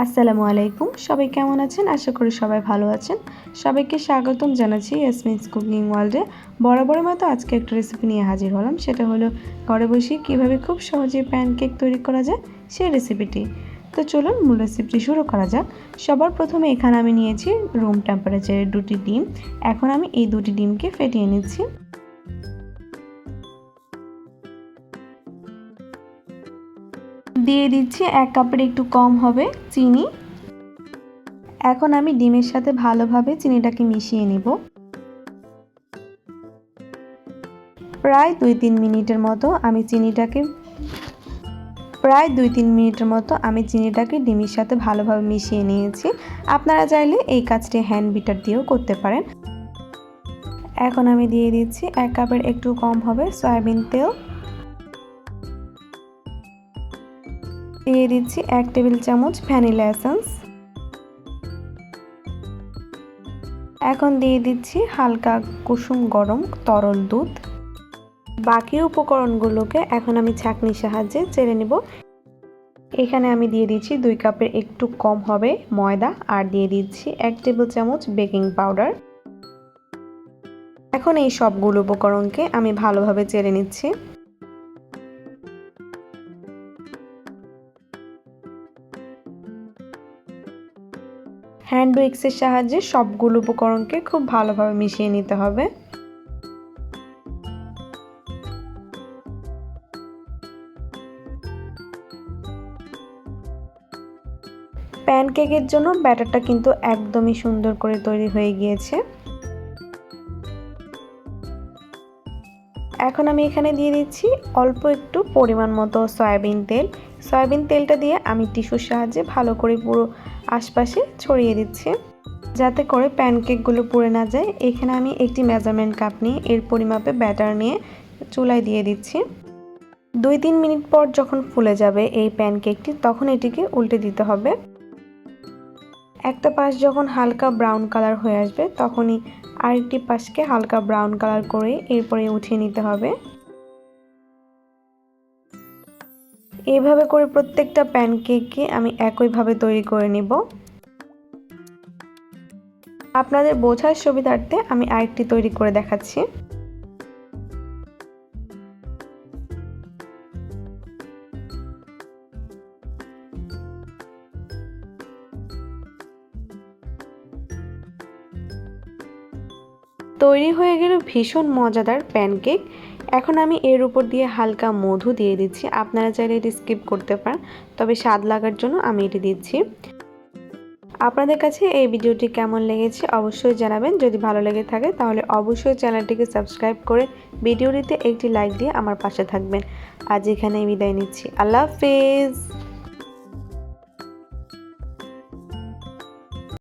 আসসালামু আলাইকুম। সবাই কেমন আছেন? আশা করি সবাই ভালো আছেন। সবাইকে স্বাগতম জানাচ্ছি ইয়াসমিনস কুকিং ওয়ার্ল্ডে বরাবরের মতো আজকে একটা রেসিপি নিয়ে হাজির হলাম। সেটা হলো ঘরে বসে কীভাবে খুব সহজে প্যানকেক তৈরি করা যায় সেই রেসিপিটি তো চলুন মূল রেসিপিটি শুরু করা যাক। সবার প্রথমে এখানে আমি নিয়েছি রুম টেম্পারেচারের দুটি ডিম। এখন আমি এই দুটি ডিমকে ফেটিয়ে নিচ্ছি। দিয়ে দিচ্ছি এক কাপের একটু কম হবে চিনি। এখন আমি ডিমের সাথে ভালোভাবে চিনিটাকে মিশিয়ে নিব। প্রায় দুই তিন মিনিটের মতো আমি চিনিটাকে, প্রায় দুই তিন মিনিটের মতো আমি চিনিটাকে ডিমের সাথে ভালোভাবে মিশিয়ে নিয়েছি। আপনারা চাইলে এই কাজটি হ্যান্ড বিটার দিয়েও করতে পারেন। এখন আমি দিয়ে দিচ্ছি এক কাপের একটু কম হবে সয়াবিন তেল। দিয়ে দিচ্ছি এক টেবিল চামচ ভ্যানিলা এসেন্স। এখন দিয়ে দিচ্ছি হালকা কুসুম গরম তরল দুধ। বাকি উপকরণগুলোকে এখন আমি ছাঁকনির সাহায্যে চেড়ে নেব। এখানে আমি দিয়ে দিচ্ছি দুই কাপের একটু কম হবে ময়দা আর দিয়ে দিচ্ছি এক টেবিল চামচ বেকিং পাউডার। এখন এই সবগুলো উপকরণকে আমি ভালোভাবে চেড়ে নিচ্ছি। হ্যান্ড উইক্সের সাহায্যে সবগুলো উপকরণকে খুব ভালোভাবে মিশিয়ে নিতে হবে। প্যানকেকের জন্য ব্যাটারটা কিন্তু একদমই সুন্দর করে তৈরি হয়ে গিয়েছে। এখন আমি এখানে দিয়ে দিচ্ছি অল্প একটু পরিমাণ মতো সয়াবিন তেল। সয়াবিন তেলটা দিয়ে আমি টিস্যুর সাহায্যে ভালো করে পুরো আশপাশে ছড়িয়ে দিচ্ছি। যাতে করে প্যানকেকগুলো পুড়ে না যায়। এখানে আমি একটি মেজারমেন্ট কাপ নিয়ে, এর পরিমাপে ব্যাটার নিয়ে চুলায় দিয়ে দিচ্ছি। দুই তিন মিনিট পর যখন ফুলে যাবে এই প্যানকেকটি, তখন এটিকে উল্টে দিতে হবে। একটা পাশ যখন হালকা ব্রাউন কালার হয়ে আসবে, তখনই আরেকটি পাশকে হালকা ব্রাউন কালার করে এরপরে উঠিয়ে নিতে হবে। এইভাবে করে প্রত্যেকটা প্যানকেককে আমি একইভাবে তৈরি করে নিব। আপনাদের বোঝার সুবিধার্থে আমি আরেকটি তৈরি করে দেখাচ্ছি। তৈরি হয়ে গেল ভীষণ মজাদার প্যানকেক। এখন আমি এর উপর দিয়ে হালকা মধু দিয়ে দিচ্ছি। আপনারা চাইলে এটি স্কিপ করতে পারেন, তবে স্বাদ লাগার জন্য আমি এটি দিচ্ছি। আপনাদের কাছে এই ভিডিওটি কেমন লেগেছে অবশ্যই জানাবেন। যদি ভালো লেগে থাকে, তাহলে অবশ্যই চ্যানেলটিকে সাবস্ক্রাইব করে ভিডিওটিতে একটি লাইক দিয়ে আমার পাশে থাকবেন। আজ এখানে বিদায় নিচ্ছি। আল্লাহ হাফেজ।